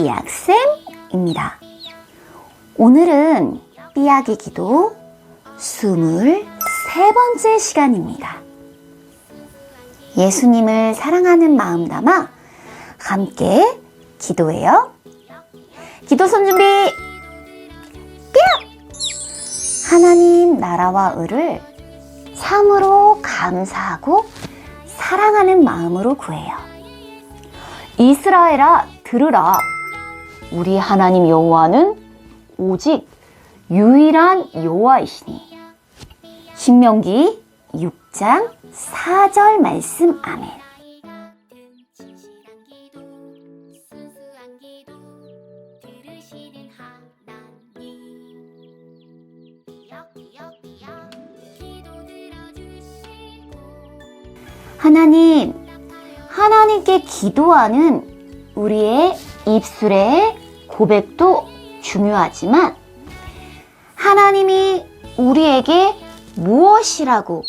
삐약쌤입니다. 오늘은 삐약의 기도 23번째 시간입니다. 예수님을 사랑하는 마음 담아 함께 기도해요. 기도 손 준비! 삐약! 하나님 나라와 의를 참으로 감사하고 사랑하는 마음으로 구해요. 이스라엘아 들으라. 우리 하나님 여호와는 오직 유일한 여호와이시니. 신명기 6장 4절 말씀 아멘. 하나님, 하나님께 기도하는 우리의 입술의 고백도 중요하지만 하나님이 우리에게 무엇이라고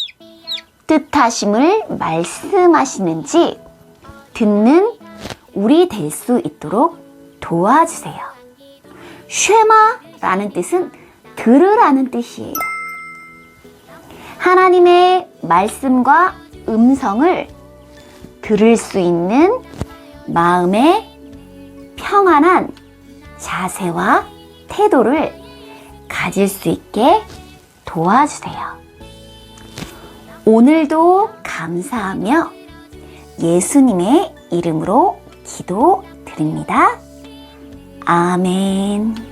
뜻하심을 말씀하시는지 듣는 우리 될 수 있도록 도와주세요. 쉐마라는 뜻은 들으라는 뜻이에요. 하나님의 말씀과 음성을 들을 수 있는 마음의 평안한 자세와 태도를 가질 수 있게 도와주세요. 오늘도 감사하며 예수님의 이름으로 기도 드립니다. 아멘.